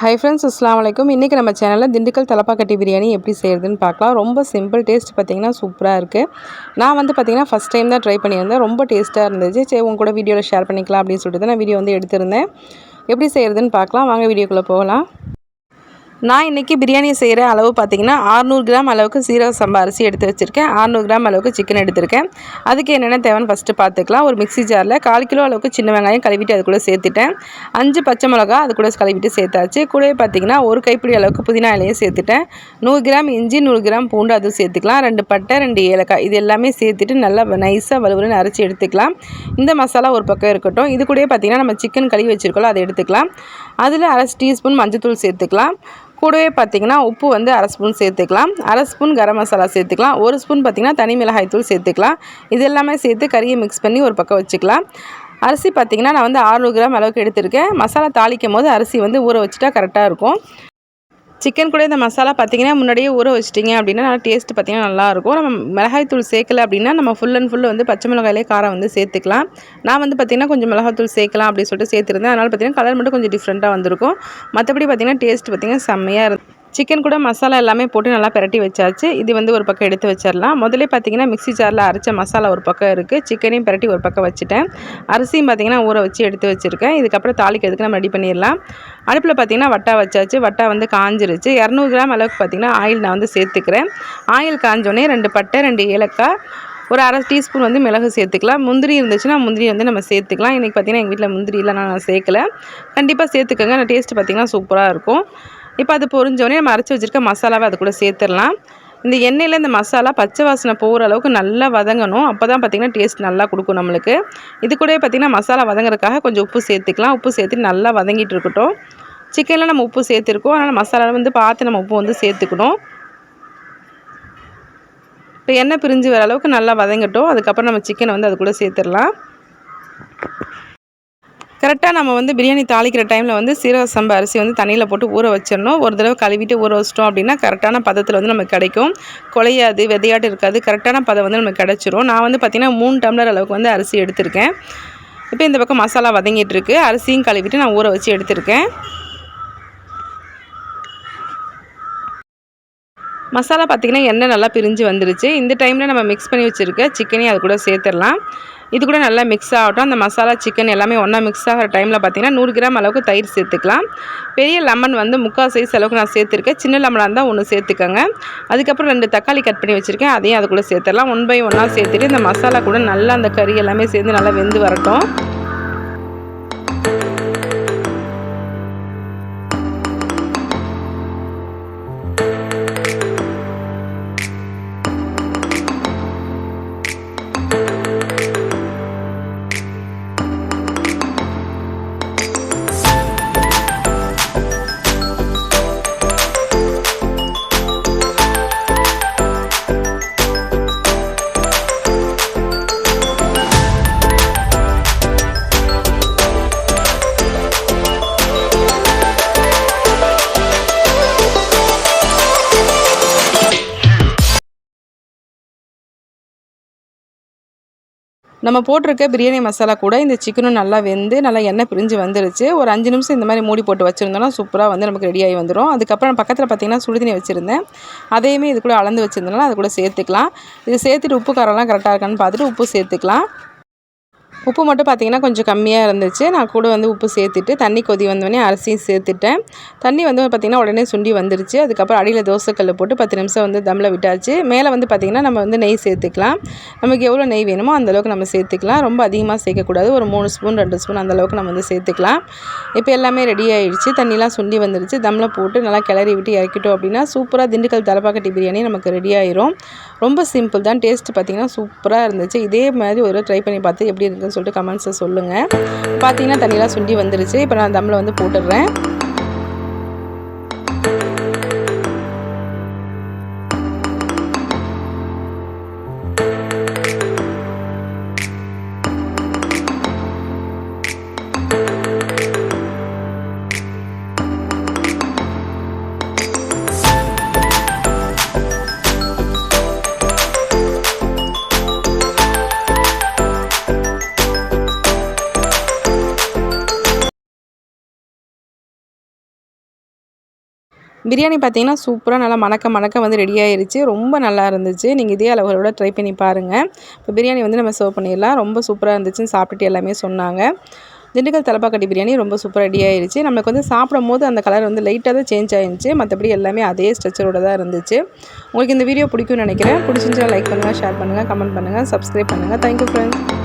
Hi friends அஸ்லாம் வலைக்கும் இன்றைக்கி நம்ம சேனலில் திண்டுக்கல் தலப்பாக்கட்டி பிரியாணி எப்படி செய்கிறதுன்னு பார்க்கலாம். ரொம்ப சிம்பிள் டேஸ்ட் பார்த்திங்கன்னா சூப்பராக இருக்குது நான் வந்து பார்த்திங்கன்னா ஃபஸ்ட் டைம் தான் ட்ரை பண்ணியிருந்தேன். ரொம்ப டேஸ்ட்டாக இருந்துச்சு. சரி உங்க கூட வீடியோவில் ஷேர் பண்ணிக்கலாம் அப்படின்னு சொல்லிட்டு நான் வீடியோ வந்து எடுத்திருந்தேன். எப்படி செய்கிறதுன்னு பார்க்கலாம். வாங்க வீடியோக்குள்ளே போகலாம். நான் இன்றைக்கி பிரியாணி செய்கிற அளவு பார்த்திங்கன்னா ஆறுநூறு கிராம் அளவுக்கு சீரக சம்பா அரிசி எடுத்து வச்சுருக்கேன். ஆறுநூறு கிராம் அளவுக்கு சிக்கன் எடுத்திருக்கேன். அதுக்கு என்னென்ன தேவைன்னு ஃபஸ்ட்டு பார்த்துக்கலாம் ஒரு மிக்சி ஜாரில் கால் கிலோ அளவுக்கு சின்ன வெங்காயம் கழுவிட்டு அது கூட சேர்த்துட்டேன். அஞ்சு பச்சை மிளகா அது கூட கழுவிட்டு சேர்த்தாச்சு. கூடவே பார்த்திங்கன்னா ஒரு கைப்பிடி அளவுக்கு புதினா இலையும் சேர்த்துட்டேன். நூறு கிராம் இஞ்சி நூறு கிராம் பூண்டு அதுவும் சேர்த்துக்கலாம். ரெண்டு பட்டை ரெண்டு ஏலக்காய் இது எல்லாமே சேர்த்துட்டு நல்லா நைஸாக வலுவலுன்னு அரைச்சி எடுத்துக்கலாம். இந்த மசாலா ஒரு பக்கம் இருக்கட்டும். இது கூட பார்த்திங்கன்னா நம்ம சிக்கன் கழுவி வச்சுருக்கோம் அதை எடுத்துக்கலாம். அதில் அரை டீஸ்பூன் மஞ்சள் தூள் சேர்த்துக்கலாம். கூடவே பார்த்திங்கன்னா உப்பு வந்து அரை ஸ்பூன் சேர்த்துக்கலாம். அரை ஸ்பூன் கரம் மசாலா சேர்த்துக்கலாம். ஒரு ஸ்பூன் பார்த்திங்கன்னா தனி மிளகாய் தூள் சேர்த்துக்கலாம். இது எல்லாமே சேர்த்து கறியை மிக்ஸ் பண்ணி ஒரு பக்கம் வச்சுக்கலாம். அரிசி பார்த்திங்கன்னா நான் வந்து ஆறுநூறு கிராம் அளவுக்கு எடுத்திருக்கேன். மசாலா தாளிக்கும் போது அரிசி வந்து ஊற வச்சுட்டா கரெக்டாக இருக்கும். சிக்கன் கூட இந்த மசாலா பார்த்திங்கன்னா முன்னாடியே ஊற வச்சிட்டிங்க அப்படின்னா நல்லா டேஸ்ட் பார்த்திங்கன்னா நல்லாயிருக்கும். நம்ம மிளகாய் தூள் சேர்க்கல அப்படின்னா நம்ம ஃபுல் அண்ட் ஃபுல் வந்து பச்சை மிளகாயிலே காரம் வந்து சேர்த்துக்கலாம். நான் வந்து பார்த்திங்கன்னா கொஞ்சம் மிளகாத்தூள் சேர்க்கலாம் அப்படின்னு சொல்லிட்டு சேர்த்துருந்தேன். அதனால் பார்த்திங்கன்னா கலர் மட்டும் கொஞ்சம் டிஃப்ரெண்ட்டாக வந்திருக்கும். மற்றபடி பார்த்திங்கன்னா டேஸ்ட் பார்த்திங்கன்னா செம்மையாக இருந்து சிக்கன் கூட மசாலா எல்லாமே போட்டு நல்லா பிரட்டி வச்சாச்சு. இது வந்து ஒரு பக்கம் எடுத்து வச்சிடலாம் முதல்ல பார்த்தீங்கன்னா மிக்சி ஜாரில் அரைச்ச மசாலா ஒரு பக்கம் இருக்குது சிக்கனையும் பிரட்டி ஒரு பக்கம் வச்சுட்டேன். அரிசியும் பார்த்திங்கன்னா ஊற வச்சு எடுத்து வச்சுருக்கேன். இதுக்கப்புறம் தாளிக்கிறதுக்கு நம்ம ரெடி பண்ணிடலாம் அடுப்பில் பார்த்திங்கன்னா வட்டா வச்சாச்சு. வட்டா வந்து காஞ்சிருச்சு. இரநூறு கிராம் அளவுக்கு பார்த்திங்கன்னா ஆயில் நான் வந்து சேர்த்துக்கிறேன். ஆயில் காஞ்சோடனே ரெண்டு பட்டை ரெண்டு ஏலக்காய் ஒரு அரை டீஸ்பூன் வந்து மிளகு சேர்த்துக்கலாம். முந்திரி இருந்துச்சுன்னா முந்திரி வந்து நம்ம சேர்த்துக்கலாம். இன்றைக்கி பார்த்திங்கன்னா எங்கள் வீட்டில் முந்திரி இல்லைனா நான் சேர்க்கல. கண்டிப்பாக சேர்த்துக்கோங்க. நான் டேஸ்ட்டு பார்த்திங்கன்னா சூப்பராக இருக்கும். இப்போ அது பொரிஞ்சோடனே நம்ம அரைச்சி வச்சுருக்க மசாலாவை அது கூட சேர்த்துடலாம். இந்த எண்ணெயில் இந்த மசாலா பச்சை வாசனை போகிற அளவுக்கு நல்லா வதங்கணும். அப்போ தான் பார்த்திங்கன்னா டேஸ்ட் நல்லா கொடுக்கும் நம்மளுக்கு. இது கூட பார்த்திங்கன்னா மசாலா வதங்குறதுக்காக கொஞ்சம் உப்பு சேர்த்துக்கலாம். உப்பு சேர்த்து நல்லா வதங்கிட்டு இருக்கட்டும். சிக்கனில் நம்ம உப்பு சேர்த்துருக்கோம். அதனால் மசாலா வந்து பார்த்து நம்ம உப்பு வந்து சேர்த்துக்கணும். இப்போ எண்ணெய் பிரிஞ்சு வர அளவுக்கு நல்லா வதங்கட்டும். அதுக்கப்புறம் நம்ம சிக்கனை வந்து அது கூட சேர்த்துடலாம். கரெக்டாக நம்ம வந்து பிரியாணி தாளிக்கிற டைமில் வந்து சீரக சம்பா அரிசி வந்து தண்ணியில் போட்டு ஊற வச்சிடணும். ஒரு தடவை கழுவிட்டு ஊற வச்சிட்டோம் அப்படின்னா கரெக்டான பதத்தில் வந்து நமக்கு கிடைக்கும். குலையாது விதையாட்டு இருக்காது. கரெக்டான பதம் வந்து நமக்கு கிடச்சிரும். நான் வந்து பார்த்திங்கன்னா மூணு டம்ளர் அளவுக்கு வந்து அரிசி எடுத்திருக்கேன். இப்போ இந்த பக்கம் மசாலா வதங்கிட்டு இருக்கு. அரிசியும் கழுவிட்டு நான் ஊற வச்சு எடுத்திருக்கேன். மசாலா பார்த்திங்கன்னா எண்ணெய் நல்லா பிரிஞ்சு வந்துருச்சு. இந்த டைமில் நம்ம மிக்ஸ் பண்ணி வச்சுருக்க சிக்கனையும் அது கூட சேர்த்துடலாம். இது கூட நல்லா மிக்ஸ் ஆகட்டும். அந்த மசாலா சிக்கன் எல்லாமே ஒன்றா மிக்ஸ் ஆகிற டைமில் பார்த்திங்கன்னா நூறு கிராம் அளவுக்கு தயிர் சேர்த்துக்கலாம். பெரிய லெமன் வந்து முக்கால் சைஸ் அளவுக்கு நான் சேர்த்துருக்கேன். சின்ன லெமனாக இருந்தால் ஒன்று சேர்த்துக்கோங்க. அதுக்கப்புறம் ரெண்டு தக்காளி கட் பண்ணி வச்சுருக்கேன். அதையும் அது கூட சேர்த்துடலாம். ஒன் பை ஒன்னாக சேர்த்துட்டு இந்த மசாலா கூட நல்லா அந்த கறி எல்லாமே சேர்ந்து நல்லா வெந்து வரட்டும். நம்ம போட்டிருக்க பிரியாணி மசாலா கூட இந்த சிக்கனும் நல்லா வெந்து நல்லா எண்ணெய் பிரிஞ்சு வந்துருச்சு. ஒரு அஞ்சு நிமிஷம் இந்த மாதிரி மூடி போட்டு வச்சுருந்தோம்னா சூப்பராக வந்து நமக்கு ரெடி ஆகி வந்துடும் அதுக்கப்புறம் பக்கத்தில் பார்த்திங்கன்னா சுடுதண்ணி வச்சுருந்தேன். அதையுமே இது கூட அளந்து வச்சுருந்தனால அது கூட சேர்த்துக்கலாம். இது சேர்த்துட்டு உப்பு காரம்லாம் கரெக்டாக இருக்கான்னு பார்த்துட்டு உப்பு சேர்த்துக்கலாம். உப்பு மட்டும் பார்த்திங்கன்னா கொஞ்சம் கம்மியாக இருந்துச்சு. நான் கூட வந்து உப்பு சேர்த்துட்டு தண்ணி கொதி வந்தோடனே அரிசியும் சேர்த்துட்டேன். தண்ணி வந்து பார்த்திங்கன்னா உடனே சுண்டி வந்துருச்சு. அதுக்கப்புறம் அடியில் தோசைக்கல்ல போட்டு பத்து நிமிஷம் வந்து தம்மில் விட்டாச்சு. மேலே வந்து பார்த்திங்கன்னா நம்ம வந்து நெய் சேர்த்துக்கலாம். நமக்கு எவ்வளோ நெய் வேணுமோ அந்தளவுக்கு நம்ம சேர்த்துக்கலாம். ரொம்ப அதிகமாக சேர்க்கக்கூடாது. ஒரு மூணு ஸ்பூன் ரெண்டு ஸ்பூன் அந்தளவுக்கு நம்ம வந்து சேர்த்துக்கலாம். இப்போ எல்லாமே ரெடி ஆகிடுச்சு தண்ணிலாம் சுண்டி வந்துருச்சு. தம்மில் போட்டு நல்லா கிளறி விட்டு இறக்கிட்டோம் அப்படின்னா சூப்பராக திண்டுக்கல் தலைப்பாக்கட்டி பிரியாணி நமக்கு ரெடி ஆயிரும். ரொம்ப சிம்பிள் தான். டேஸ்ட் பார்த்திங்கன்னா சூப்பராக இருந்துச்சு. இதே மாதிரி ஒரு ட்ரை பண்ணி பார்த்து எப்படி சொல்லிட்டு கமெண்ட்ஸை சொல்லுங்கள் பார்த்தீங்கன்னா தண்ணியெலாம் சுண்டி வந்துருச்சு. இப்போ நான் தம்மில் வந்து போட்டுடுறேன். பிரியாணி பார்த்தீங்கன்னா சூப்பராக நல்லா மணக்க மணக்க வந்து ரெடி ஆயிடுச்சு ரொம்ப நல்லா இருந்துச்சு. நீங்கள் இதே அளவுகளோட ட்ரை பண்ணி பாருங்கள் இப்போ பிரியாணி வந்து நம்ம சர்வ் பண்ணிடலாம். ரொம்ப சூப்பராக இருந்துச்சுன்னு சாப்பிட்டுட்டு எல்லாமே சொன்னாங்க. திண்டுக்கல் தலப்பாக்கட்டி பிரியாணி ரொம்ப சூப்பராக ரெடி ஆயிடுச்சு நம்மளுக்கு வந்து சாப்பிடும் போது அந்த கலர் வந்து லைட்டாக தான் சேஞ்ச் ஆயிருந்துச்சு. மற்றபடி எல்லாமே அதே ஸ்ட்ரக்சரோட தான் இருந்துச்சு. உங்களுக்கு இந்த வீடியோ பிடிக்கும்னு நினைக்கிறேன். பிடிச்சிருந்துச்சா லைக் பண்ணுங்கள் ஷேர் பண்ணுங்கள் கமெண்ட் பண்ணுங்கள் சப்ஸ்கிரைப் பண்ணுங்கள் தேங்க்யூ ஃப்ரெண்ட்ஸ்